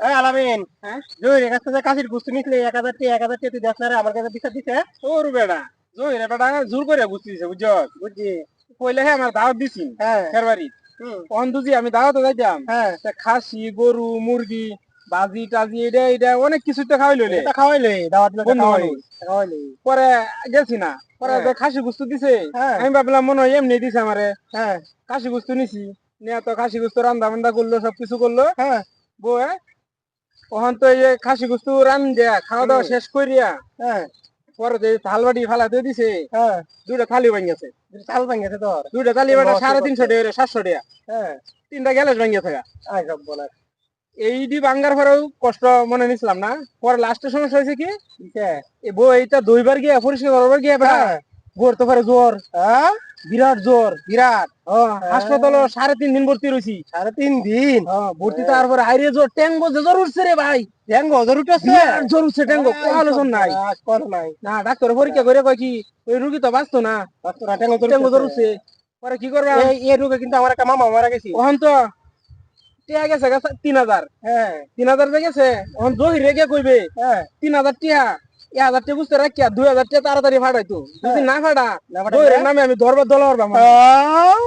আলামিন হ্যাঁ? জহির কাছ থেকে কাশির গুস্তি নিছিলে এক হাজার টি এক হাজার টি তুই দেখ না আমার কাছে বিচার দিছে। তোর বেড়া জহিরে বেড়া জোর করে বুঝতে দিছে বুঝছ বুঝছি। কইলে হ্যাঁ আমার দাওয়াত দিছি হ্যাঁ। ফেরবারি অন্ধুজি আমি দাওয়াতে যাইতাম। হ্যাঁ। খাসি গরু মুরগি বাজি টাজি এটা এটা অনেক কিছু তো খাওয়াই লইলে এটা খাওয়াইলে দাওয়াত খাওয়াইলে। খাওয়াইলে পরে গেছি না পরে। খাসি গুস্তু দিছে হ্যাঁ। আমি ভাবলাম মনে হয় এমনি দিছে আমারে। হ্যাঁ। খাসি গুস্তু নিছি নিয়ে তো খাসি গুস্তু রান্দা বান্দা করল সবকিছু করল। হ্যাঁ। বউয়ে ওখান তো এই খাসি গুস্তু রান দেয়া খাওয়া দাওয়া শেষ করিয়া হ্যাঁ। পরে যে থাল বাটি ফালাতে দিছে হ্যাঁ। দুইটা থালি ভাঙিয়েছে। চাল ভাঙেছে তোর? দুইটা থালি বাটা সাড়ে তিনশো টাকা সাতশো টাকা। হ্যাঁ। তিনটা গ্যালাস ভাঙিয়ে থাকা। সব বলে ভাঙ্গার পরেও কষ্ট মনে নিছিলাম না। পরে লাস্টের সমস্যা হয়েছে কি? এই বউ এইটা দুইবার গিয়া পরিষ্কার করবার গিয়া হ্যাঁ বোর জ্বর হ্যাঁ? বিরাট জ্বর বিরাট। ও, হাসপাতালে সাড়ে তিন দিন ভর্তি রয়েছি। সাড়ে তিন দিন? ভর্তি তারপরে আইরে জ্বর ট্যাঙ্গো যে জ্বর উঠছে রে ভাই। ট্যাঙ্গো জ্বর উঠেছে? জ্বর উঠছে ট্যাঙ্গো কোনো নাই। কর নাই। না ডাক্তার পরীক্ষা করে কয় কি ওই রুগী তো বাঁচতো না। তোরা ট্যাঙ্গো ট্যাঙ্গো জ্বর উঠছে। পরে কি করবা? এই রোগে কিন্তু আমার একটা মামা মারা গেছি। ওখান তো টিয়া গেছে তিন হাজার। হ্যাঁ। তিন হাজার গেছে ওখান জহি রেগে কইবে। হ্যাঁ। তিন হাজার টিয়া। এক হাজার টিয়া বুঝতে রাখিয়া দুই হাজার টিয়া তাড়াতাড়ি ফাটাইতো। যদি না ফাটা না? নামে আমি ধরবার দল আহ,